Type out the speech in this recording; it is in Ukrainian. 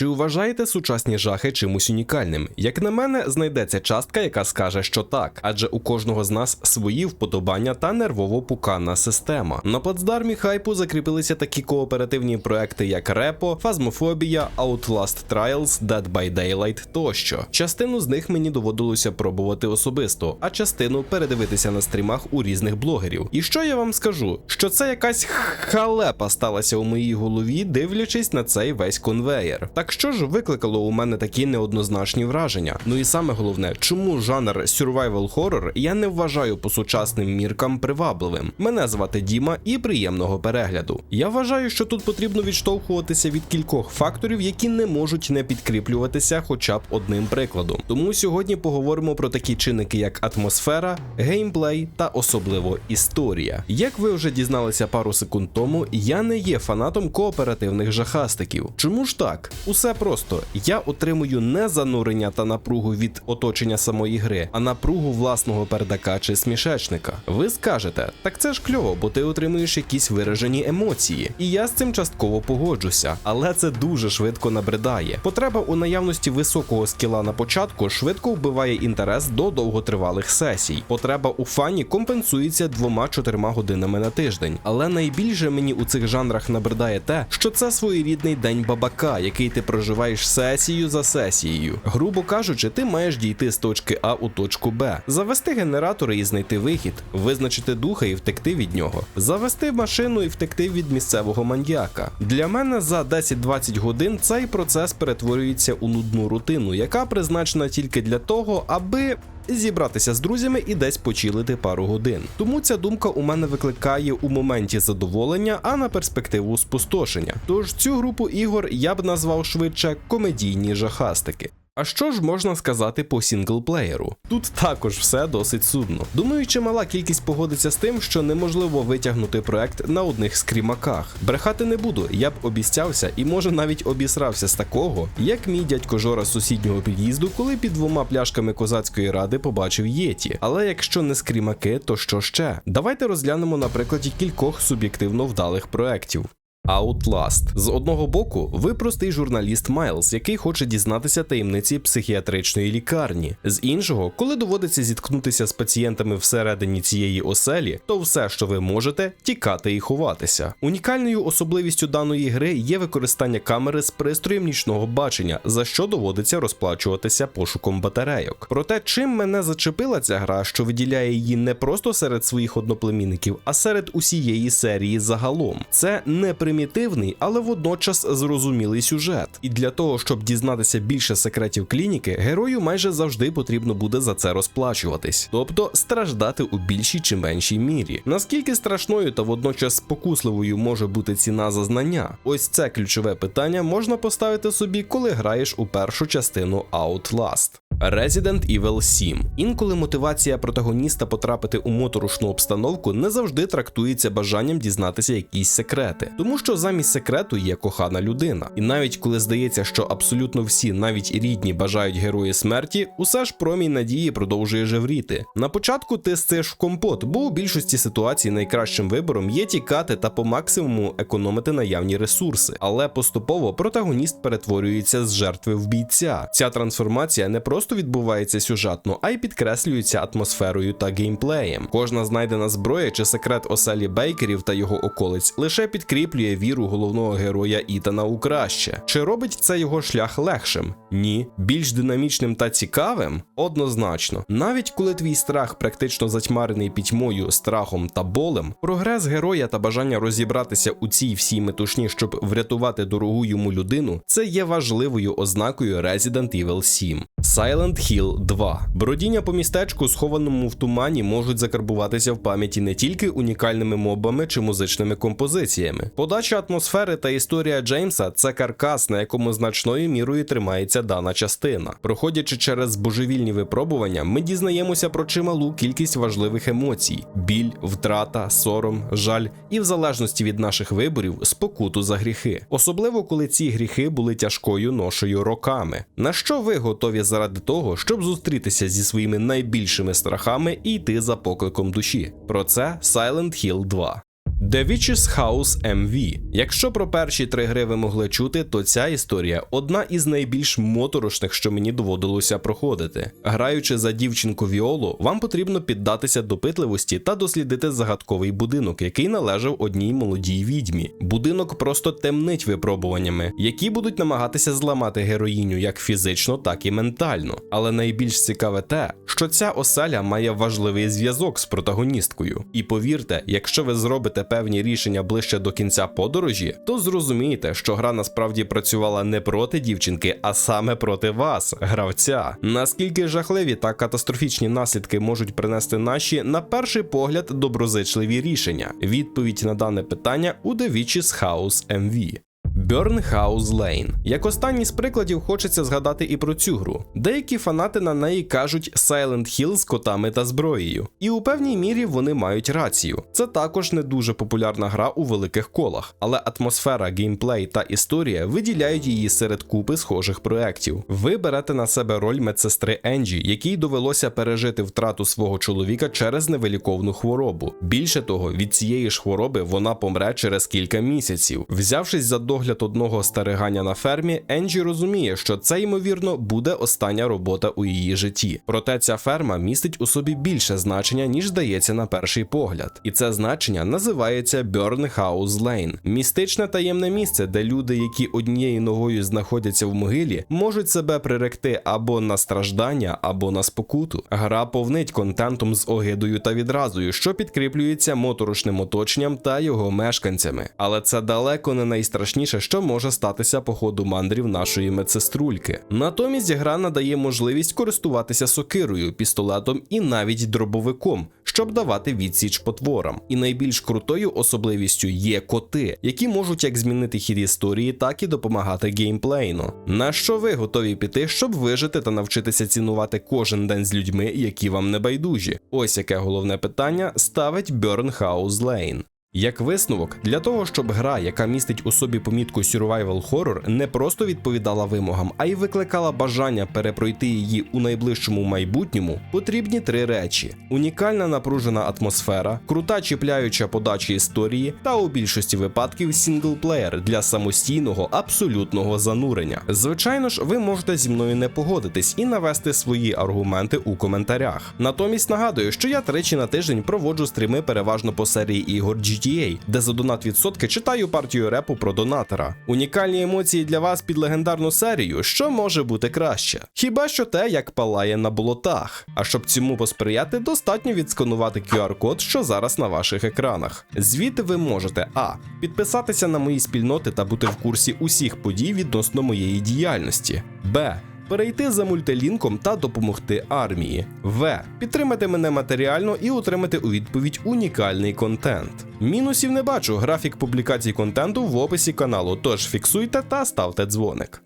Чи вважаєте сучасні жахи чимось унікальним? Як на мене, знайдеться частка, яка скаже, що так, адже у кожного з нас свої вподобання та нервово пуканна система. На плацдармі хайпу закріпилися такі кооперативні проекти, як Репо, Фазмофобія, Outlast Trials, Dead by Daylight тощо. Частину з них мені доводилося пробувати особисто, а частину передивитися на стрімах у різних блогерів. І що я вам скажу? Що це якась халепа сталася у моїй голові, дивлячись на цей весь конвеєр. Так що ж викликало у мене такі неоднозначні враження? Ну і саме головне, чому жанр survival horror я не вважаю по сучасним міркам привабливим. Мене звати Діма і приємного перегляду. Я вважаю, що тут потрібно відштовхуватися від кількох факторів, які не можуть не підкріплюватися хоча б одним прикладом. Тому сьогодні поговоримо про такі чинники, як атмосфера, геймплей та особливо історія. Як ви вже дізналися пару секунд тому, я не є фанатом кооперативних жахастиків. Чому ж так? Усе просто я отримую не занурення та напругу від оточення самої гри, а напругу власного пердака чи смішечника. Ви скажете, так це ж кльово, бо ти отримуєш якісь виражені емоції. І я з цим частково погоджуся, але це дуже швидко набридає. Потреба у наявності високого скіла на початку швидко вбиває інтерес до довготривалих сесій. Потреба у фані компенсується двома-чотирма годинами на тиждень. Але найбільше мені у цих жанрах набридає те, що це своєрідний день бабака, який ти проживаєш сесію за сесією. Грубо кажучи, ти маєш дійти з точки А у точку Б, завести генератори і знайти вихід, визначити духа і втекти від нього, завести машину і втекти від місцевого маньяка. Для мене за 10-20 годин цей процес перетворюється у нудну рутину, яка призначена тільки для того, аби зібратися з друзями і десь почилити пару годин. Тому ця думка у мене викликає у моменті задоволення, а на перспективу спустошення. Тож цю групу ігор я б назвав швидше комедійні жахастики. А що ж можна сказати по сінглплеєру? Тут також все досить судно. Думаю, чимала кількість погодиться з тим, що неможливо витягнути проект на одних скрімаках. Брехати не буду, я б обіцявся і може навіть обісрався з такого, як мій дядько Жора з сусіднього під'їзду, коли під двома пляшками козацької ради побачив єті. Але якщо не скрімаки, то що ще? Давайте розглянемо на прикладі кількох суб'єктивно вдалих проєктів. Outlast. З одного боку, ви простий журналіст Майлз, який хоче дізнатися таємниці психіатричної лікарні. З іншого, коли доводиться зіткнутися з пацієнтами всередині цієї оселі, то все, що ви можете, тікати і ховатися. Унікальною особливістю даної гри є використання камери з пристроєм нічного бачення, за що доводиться розплачуватися пошуком батарейок. Проте, чим мене зачепила ця гра, що виділяє її не просто серед своїх одноплемінників, а серед усієї серії загалом. Це не примітивний, але водночас зрозумілий сюжет. І для того, щоб дізнатися більше секретів клініки, герою майже завжди потрібно буде за це розплачуватись, тобто страждати у більшій чи меншій мірі. Наскільки страшною та водночас спокусливою може бути ціна за знання? Ось це ключове питання можна поставити собі, коли граєш у першу частину Outlast. Resident Evil 7. Інколи мотивація протагоніста потрапити у моторошну обстановку не завжди трактується бажанням дізнатися якісь секрети, тому що замість секрету є кохана людина. І навіть коли здається, що абсолютно всі, навіть рідні, бажають герої смерті, усе ж промінь надії продовжує жевріти. На початку ти стиш в компот, бо у більшості ситуацій найкращим вибором є тікати та по максимуму економити наявні ресурси. Але поступово протагоніст перетворюється з жертви в бійця. Ця трансформація не просто відбувається сюжетно, а й підкреслюється атмосферою та геймплеєм. Кожна знайдена зброя чи секрет оселі бейкерів та його околиць лише підкріплює віру головного героя Ітана у краще. Чи робить це його шлях легшим? Ні. Більш динамічним та цікавим? Однозначно. Навіть коли твій страх практично затьмарений пітьмою, страхом та болем, прогрес героя та бажання розібратися у цій всій метушні, щоб врятувати дорогу йому людину, це є важливою ознакою Resident Evil 7. Silent Hill 2. Бродіння по містечку, схованому в тумані, можуть закарбуватися в пам'яті не тільки унікальними мобами чи музичними композиціями. Подача атмосфери та історія Джеймса це каркас, на якому значною мірою тримається дана частина. Проходячи через божевільні випробування, ми дізнаємося про чималу кількість важливих емоцій: біль, втрата, сором, жаль і в залежності від наших виборів спокуту за гріхи. Особливо коли ці гріхи були тяжкою ношею роками. На що ви готові заради того, щоб зустрітися зі своїми найбільшими страхами і йти за покликом душі? Про це Silent Hill 2. The Witch's House MV. Якщо про перші три гри ви могли чути, то ця історія одна із найбільш моторошних, що мені доводилося проходити. Граючи за дівчинку Віолу, вам потрібно піддатися допитливості та дослідити загадковий будинок, який належав одній молодій відьмі. Будинок просто темнить випробуваннями, які будуть намагатися зламати героїню як фізично, так і ментально. Але найбільш цікаве те, що ця оселя має важливий зв'язок з протагоністкою. І повірте, якщо ви зробите певні рішення ближче до кінця подорожі, то зрозумієте, що гра насправді працювала не проти дівчинки, а саме проти вас, гравця. Наскільки жахливі та катастрофічні наслідки можуть принести наші, на перший погляд, доброзичливі рішення? Відповідь на дане питання у The Witches House MV. Burnhouse Lane. Як останній з прикладів хочеться згадати і про цю гру. Деякі фанати на неї кажуть Silent Hill з котами та зброєю. І у певній мірі вони мають рацію. Це також не дуже популярна гра у великих колах, але атмосфера, геймплей та історія виділяють її серед купи схожих проєктів. Ви берете на себе роль медсестри Енджі, якій довелося пережити втрату свого чоловіка через невиліковну хворобу. Більше того, від цієї ж хвороби вона помре через кілька місяців. Взявшись за догляд одного старигання на фермі, Енджі розуміє, що це ймовірно буде остання робота у її житті. Проте ця ферма містить у собі більше значення, ніж здається на перший погляд. І це значення називається Burnhouse Lane. містичне таємне місце, де люди, які однією ногою знаходяться в могилі, можуть себе приректи або на страждання, або на спокуту. Гра повнить контентом з огидою та відразою, що підкріплюється моторошним оточенням та його мешканцями. Але це далеко не найстрашніше, що може статися по ходу мандрів нашої медсеструльки. Натомість гра надає можливість користуватися сокирою, пістолетом і навіть дробовиком. Щоб давати відсіч потворам, і найбільш крутою особливістю є коти, які можуть як змінити хід історії, так і допомагати геймплейно. На що ви готові піти, щоб вижити та навчитися цінувати кожен день з людьми, які вам не байдужі? Ось яке головне питання ставить Burnhouse Lane. Як висновок, для того, щоб гра, яка містить у собі помітку Survival Horror, не просто відповідала вимогам, а й викликала бажання перепройти її у найближчому майбутньому, потрібні три речі: унікальна напружена атмосфера, крута чіпляюча подача історії та у більшості випадків сінглплеєр для самостійного абсолютного занурення. Звичайно ж, ви можете зі мною не погодитись і навести свої аргументи у коментарях. Натомість нагадую, що я тричі на тиждень проводжу стріми переважно по серії ігор GTA, де за донат відсотки читаю партію репу про донатора. Унікальні емоції для вас під легендарну серію, що може бути краще. Хіба що те, як палає на болотах. А щоб цьому посприяти, достатньо відсканувати QR-код, що зараз на ваших екранах. Звідти ви можете а. Підписатися на мої спільноти та бути в курсі усіх подій відносно моєї діяльності. Б. Перейти за мультилінком та допомогти армії. В. Підтримати мене матеріально і отримати у відповідь унікальний контент. Мінусів не бачу. Графік публікацій контенту в описі каналу, тож фіксуйте та ставте дзвоник.